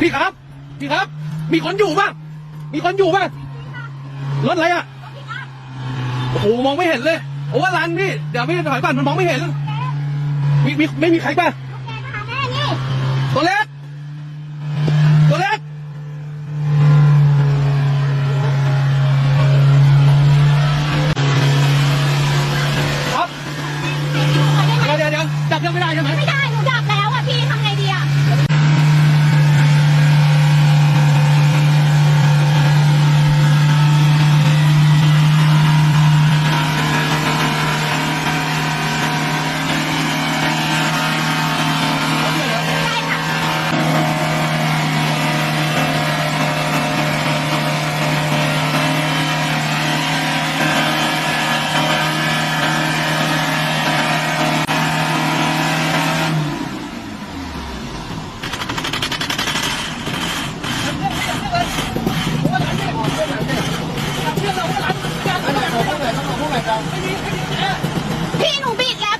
พี่ครับ พี่ครับ มีคนอยู่ป่ะ มีคนอยู่ป่ะ รถอะไรอะ โอ้โห มองไม่เห็นเลย โอ้ว่าร้านพี่ เดี๋ยวไม่ถอยบ้านมันมองไม่เห็น มีมีไม่มีใครป่ะตัวเล็กตัวเล็กครับ เดี๋ยวเดี๋ยวเดี๋ยวจับยังไม่ได้ใช่ไหมไม่ได้ หนูดับแล้วอะพี่ทำไง พี่หนูบิดแล้ว